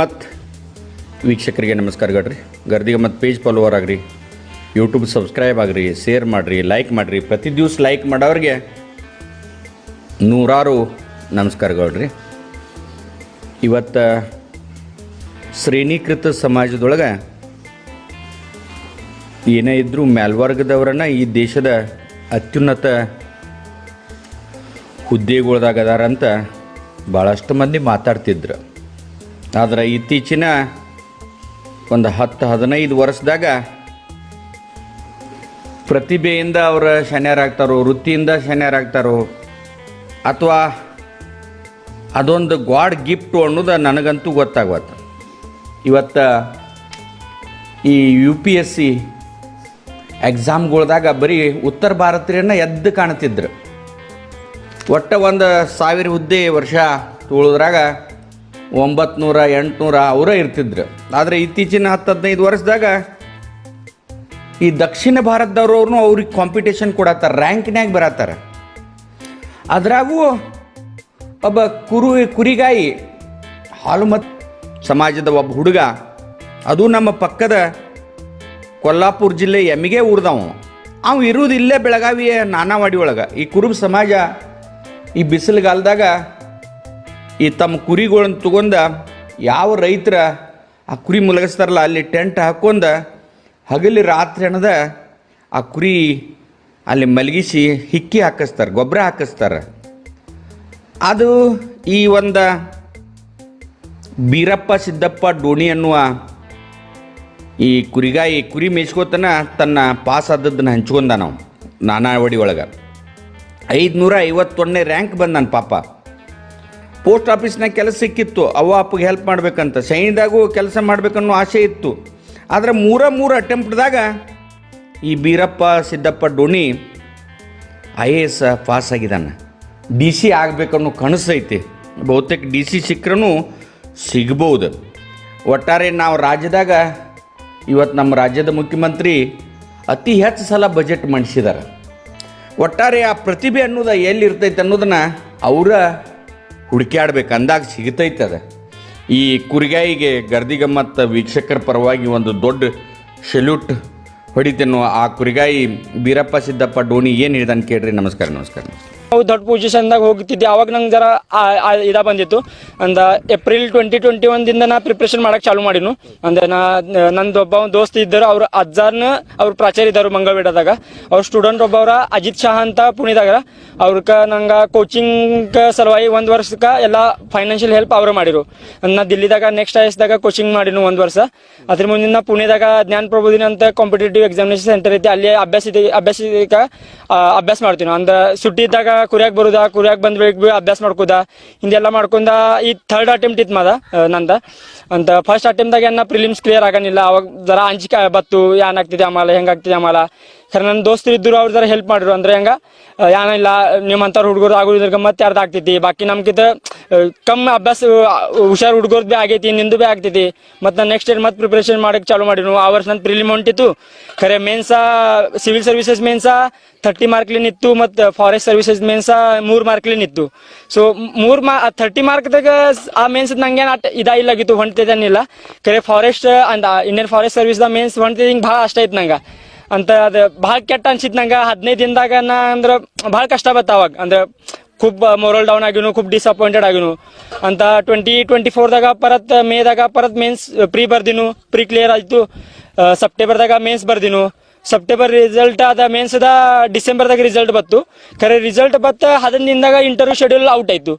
ಮತ್ತು ವೀಕ್ಷಕರಿಗೆ ನಮಸ್ಕಾರಗಳ್ರಿ ಗರ್ದಿಗೆ ಮತ್ತು ಪೇಜ್ ಫಾಲೋವರ್ ಆಗ್ರಿ ಯೂಟ್ಯೂಬ್ ಸಬ್ಸ್ಕ್ರೈಬ್ ಆಗ್ರಿ ಶೇರ್ ಮಾಡಿರಿ ಲೈಕ್ ಮಾಡಿರಿ. ಪ್ರತಿ ದಿವ್ಸ ಲೈಕ್ ಮಾಡೋರಿಗೆ ನೂರಾರು ನಮಸ್ಕಾರಗಳ್ರಿ ಇವತ್ತು ಶ್ರೇಣೀಕೃತ ಸಮಾಜದೊಳಗೆ ಏನೇ ಇದ್ದರೂ ಮೇಲ್ವರ್ಗದವರನ್ನ ಈ ದೇಶದ ಅತ್ಯುನ್ನತ ಹುದ್ದೆಗಳದಾಗದಾರಂತ ಭಾಳಷ್ಟು ಮಂದಿ ಮಾತಾಡ್ತಿದ್ರು. ಆದರೆ ಇತ್ತೀಚಿನ ಒಂದು ಹತ್ತು ಹದಿನೈದು ವರ್ಷದಾಗ ಪ್ರತಿಭೆಯಿಂದ ಅವರು ಶನ್ಯರಾಗ್ತಾರೋ, ವೃತ್ತಿಯಿಂದ ಶನ್ಯರಾಗ್ತಾರೋ, ಅಥವಾ ಅದೊಂದು ಗಾಡ್ ಗಿಫ್ಟು ಅನ್ನೋದು ನನಗಂತೂ ಗೊತ್ತಾಗುತ್ತೆ ಇವತ್ತು ಈ ಯು ಪಿ ಎಸ್ ಸಿ ಎಕ್ಸಾಮ್ಗಳ್ದಾಗ ಬರೀ ಉತ್ತರ ಭಾರತೀಯರನ್ನ ಎದ್ದು ಕಾಣ್ತಿದ್ರು. ಒಟ್ಟ ಒಂದು ಸಾವಿರ ಹುದ್ದೆ ವರ್ಷ ತುಳಿದ್ರಾಗ ಒಂಬತ್ತು ನೂರ ಎಂಟುನೂರ ಅವರೇ ಇರ್ತಿದ್ರು. ಆದರೆ ಇತ್ತೀಚಿನ ಹತ್ತು ಹದಿನೈದು ವರ್ಷದಾಗ ಈ ದಕ್ಷಿಣ ಭಾರತದವ್ರವ್ರು ಅವ್ರಿಗೆ ಕಾಂಪಿಟೇಷನ್ ಕೊಡತ್ತಾರ ರ್ಯಾಂಕ್ನ್ಯಾಗ ಬರತ್ತಾರ. ಅದ್ರಾಗೂ ಒಬ್ಬ ಕುರು, ಕುರಿಗಾಯಿ, ಹಾಲು ಮತ್ತು ಸಮಾಜದ ಒಬ್ಬ ಹುಡುಗ, ಅದು ನಮ್ಮ ಪಕ್ಕದ ಕೊಲ್ಲಾಪುರ ಜಿಲ್ಲೆ ಎಮ್ಮಿಗೆ ಊರ್ದವ. ಅವ ಇರುವುದು ಇಲ್ಲೇ ಬೆಳಗಾವಿಯ ನಾನಾವಾಡಿ ಒಳಗೆ. ಈ ಕುರುಬ ಸಮಾಜ ಈ ಬಿಸಿಲುಗಾಲದಾಗ ಈ ತಮ್ಮ ಕುರಿಗಳನ್ನು ತಗೊಂಡ ಯಾವ ರೈತರ ಆ ಕುರಿ ಮುಲಗಿಸ್ತಾರಲ್ಲ, ಅಲ್ಲಿ ಟೆಂಟ್ ಹಾಕೊಂಡ ಹಗಲಿ ರಾತ್ರಿ ಅನ್ನದ ಆ ಕುರಿ ಅಲ್ಲಿ ಮಲಗಿಸಿ ಹಿಕ್ಕಿ ಹಾಕಿಸ್ತಾರೆ, ಗೊಬ್ಬರ ಹಾಕಿಸ್ತಾರೆ. ಅದು ಈ ಒಂದು ಬೀರಪ್ಪ, ಸಿದ್ದಪ್ಪ, ಡೋಣಿ ಅನ್ನುವ ಈ ಕುರಿಗಾಯಿ, ಕುರಿ ಮೇಯ್ಸ್ಕೋತನ ತನ್ನ ಪಾಸ್ ಆದದ್ದನ್ನು ಹಂಚ್ಕೊಂಡ ನಾವು ನಾನಾವಡಿ ಒಳಗೆ. ಐದುನೂರ ಐವತ್ತೊಂದನೇ ರ್ಯಾಂಕ್ ಬಂದ ನನ್ನ ಪಾಪ. ಪೋಸ್ಟ್ ಆಫೀಸ್ನಾಗ ಕೆಲಸ ಸಿಕ್ಕಿತ್ತು ಅವ ಅಪ್ಪಗೆ ಹೆಲ್ಪ್ ಮಾಡ್ಬೇಕಂತ. ಸೈನ್ಯದಾಗೂ ಕೆಲಸ ಮಾಡ್ಬೇಕನ್ನೋ ಆಸೆ ಇತ್ತು. ಆದರೆ ಮೂರ ಮೂರು ಅಟೆಂಪ್ಟ್ದಾಗ ಈ Beerappa, Siddappa Doni I A S pass ಆಗಿದ್ದಾನೆ. ಡಿ ಸಿ ಆಗಬೇಕನ್ನೋ ಕನಸೈತಿ ಬಹುತೇಕ ಡಿ ಸಿ ಸಿಕ್ಕರೂ ಸಿಗ್ಬೋದು. ಒಟ್ಟಾರೆ ನಾವು ರಾಜ್ಯದಾಗ ಇವತ್ತು ನಮ್ಮ ರಾಜ್ಯದ ಮುಖ್ಯಮಂತ್ರಿ ಅತಿ ಹೆಚ್ಚು ಸಲ ಬಜೆಟ್ ಮಂಡಿಸಿದ್ದಾರೆ ಒಟ್ಟಾರೆ ಆ ಪ್ರತಿಭೆ ಅನ್ನೋದು ಎಲ್ಲಿರ್ತೈತೆ ಅನ್ನೋದನ್ನ ಅವರ ಹುಡುಕ್ಯಾಡ್ಬೇಕು ಅಂದಾಗ ಸಿಗ್ತೈತೆ ಅದು ಈ ಕುರಿಗಾಯಿಗೆ ಗರ್ದಿಗಮ್ಮತ್ತ ವೀಕ್ಷಕರ ಪರವಾಗಿ ಒಂದು ದೊಡ್ಡ ಸೆಲ್ಯೂಟ್ ಹೊಡಿತೇನೋ ಆ ಕುರಿಗಾಯಿ ಬೀರಪ್ಪ ಸಿದ್ದಪ್ಪ ಡೋಣಿ ಏನು ಹೇಳಿದಾನೆ ಕೇಳ್ರಿ. ನಮಸ್ಕಾರ ನಮಸ್ಕಾರ. ನಾವು ದೊಡ್ಡ ಪೊಸಿಷನ್ದಾಗ ಹೋಗ್ತಿದ್ದೆ ಅವಾಗ ನಂಗೆ ಜರ ಇದ ಬಂದಿತ್ತು. ಅಂದ ಏಪ್ರಿಲ್ ಟ್ವೆಂಟಿ ಟ್ವೆಂಟಿ ಒಂದಿಂದ ನಾ ಪ್ರಿಪ್ರೇಷನ್ ಮಾಡಕ್ಕೆ ಚಾಲು ಮಾಡಿನು ಅಂದ್ರೆ ನಾ, ನಂದು ಒಬ್ಬ ದೋಸ್ತ ಇದ್ದರು. ಅವ್ರ ಅಜ್ಜಾರ್ನ ಅವ್ರ ಪ್ರಾಚಾರ್ಯ ಇದ್ದರು ಮಂಗಳವೇಡದಾಗ ಅವ್ರ ಸ್ಟೂಡೆಂಟ್ ಒಬ್ಬವ್ರ ಅಜಿತ್ ಶಾ ಅಂತ ಪುಣೆದಾಗ. ಅವ್ರಕ ನಂಗೆ ಕೋಚಿಂಗ್ ಸಲುವಾಗಿ ಒಂದು ವರ್ಷಕ್ಕೆ ಎಲ್ಲ ಫೈನಾನ್ಷಿಯಲ್ ಹೆಲ್ಪ್ ಅವರು ಮಾಡಿರು. ನಾ ದಿಲ್ಲಿದಾಗ ನೆಕ್ಸ್ಟ್ ಐಸ್ದಾಗ ಕೋಚಿಂಗ್ ಮಾಡಿನು ಒಂದು ವರ್ಷ. ಅದ್ರ ಮುಂದಿನ ಪುಣೆದಾಗ ಜ್ಞಾನ ಪ್ರಬೋಧಿನಿ ಅಂತ ಕಾಂಪಿಟೇಟಿವ್ ಎಕ್ಸಾಮಿನೇಷನ್ ಸೆಂಟರ್ ಐತಿ. ಅಲ್ಲಿ ಅಭ್ಯಾಸ ಇದೆ, ಅಭ್ಯಾಸ ಅಭ್ಯಾಸ ಮಾಡ್ತೀನಿ. ಅಂದ್ರೆ ಸುಟ್ಟಿ ಇದ್ದಾಗ ಕುರಿಯಾಗ ಬರುದ ಕುರಿಯಾಗ ಬಂದ್ ಅಭ್ಯಾಸ ಮಾಡ್ಕೋದ, ಹಿಂದೆಲ್ಲ ಮಾಡ್ಕೊಂಡ ಈ ಥರ್ಡ್ ಅಟೆಂಪ್ಟ್ ಇತ್ತು ಮಾದ ನಂದ. ಅಂತ ಫಸ್ಟ್ ಅಟೆಂಪ್ಟ್ದಾಗ ಏನ ಪ್ರಿಲಿಮ್ಸ್ ಕ್ಲಿಯರ್ ಆಗಂಗಿಲ್ಲ ಅವಾಗ ಜರಾ ಅಂಜಿಕೆ ಬತ್ತು, ಏನ್ ಆಗ್ತಿದೆ ಆಮೇಲೆ ಹೆಂಗಾಗ್ತಿದೆ ಆಮೇಲೆ ಖರೆ ನನ್ನ ದೋಸ್ತರು ಇದ್ದರು ಅವ್ರ ಜರ ಹೆಲ್ಪ್ ಮಾಡಿರು ಅಂದ್ರೆ ಹೆಂಗ ಏನಿಲ್ಲ ನಿಮ್ಮಂಥವ್ರು ಹುಡುಗರು ಆಗೋದ್ರ ಮತ್ತೆ ಯಾರ್ದು ಆಗ್ತೈತಿ ಬಾಕಿ ನಮ್ಗಿಂತ ಕಮ್ಮಿ ಅಭ್ಯಾಸ ಹುಷಾರು ಹುಡುಗರ್ದು ಭೀ ಆಗೈತಿ, ನಿಂದು ಭೀ ಆಗ್ತೈತಿ ಮತ್ತು ನಾನು ನೆಕ್ಸ್ಟ್ ಇಯರ್ ಮತ್ತೆ ಪ್ರಿಪ್ರೇಷನ್ ಮಾಡಕ್ಕೆ ಚಾಲು ಮಾಡಿನು ಆ ವರ್ಷ ನನ್ನ ಪ್ರಿಲಿಮ್ ಹೊಂಟಿತ್ತು ಖರೆ ಮೇನ್ಸಾ ಸಿವಿಲ್ ಸರ್ವಿಸಸ್ ಮೇನ್ಸಾ ಥರ್ಟಿ ಮಾರ್ಕ್ಲಿನ್ ಇತ್ತು, ಮತ್ತು ಫಾರೆಸ್ಟ್ ಸರ್ವಿಸಸ್ ಮೇನ್ಸ ಮೂರು ಮಾರ್ಕ್ಲಿನ್ ನಿತ್ತು ಸೊ ಮೂರು ಮಾ ಥರ್ಟಿ ಮಾರ್ಕ್ದಾಗ ಆ ಮೇನ್ಸ್ ನಂಗೆ ಅಟ್, ಇದಾ ಇಲ್ಲಾಗಿತ್ತು ಹೊಂಟಿದ್ದೇನಿಲ್ಲ ಖರೆ ಫಾರೆಸ್ಟ್ ಅಂದ ಇಂಡಿಯನ್ ಫಾರೆಸ್ಟ್ ಸರ್ವಿಸ್ದ ಮೇನ್ಸ್ ಹೊಂಟಿದ್ದು ಹಿಂಗೆ ಭಾಳ ಅಷ್ಟ ಇತ್ತು ನಂಗೆ. ಅಂತ ಅದು ಭಾಳ ಕೆಟ್ಟ ಅನ್ಸಿತ್ತು ನಂಗೆ. ಹದಿನೈದು ದಿನದಾಗ ನಾ ಅಂದ್ರೆ ಭಾಳ ಕಷ್ಟ ಬತ್ತ ಅವಾಗ. ಅಂದ್ರೆ ಖುಬ್ ಮೊರಲ್ ಡೌನ್ ಆಗಿನು, ಖುಬ್ ಡಿಸಪಾಯಿಂಟೆಡ್ ಆಗಿನು. ಅಂತ ಟ್ವೆಂಟಿ ಟ್ವೆಂಟಿ ಫೋರ್ದಾಗ ಪರತ್ ಮೇದಾಗ ಪರತ್ ಮೇನ್ಸ್ ಪ್ರೀ ಬರ್ದಿನು ಪ್ರೀ ಕ್ಲಿಯರ್ ಆಯಿತು. ಸೆಪ್ಟೆಂಬರ್ದಾಗ ಮೇನ್ಸ್ ಬರ್ದಿನು. ಸೆಪ್ಟೆಂಬರ್ ರಿಸಲ್ಟ್ ಅದ ಮೇನ್ಸ್ ಅದ ಡಿಸೆಂಬರ್ದಾಗ ರಿಸಲ್ಟ್ ಬತ್ತು. ಖರೆ ರಿಸಲ್ಟ್ ಬತ್ತ ಹದಿನೈದು ದಿನದಾಗ ಇಂಟರ್ವ್ಯೂ ಶೆಡ್ಯೂಲ್ ಔಟ್ ಆಯಿತು.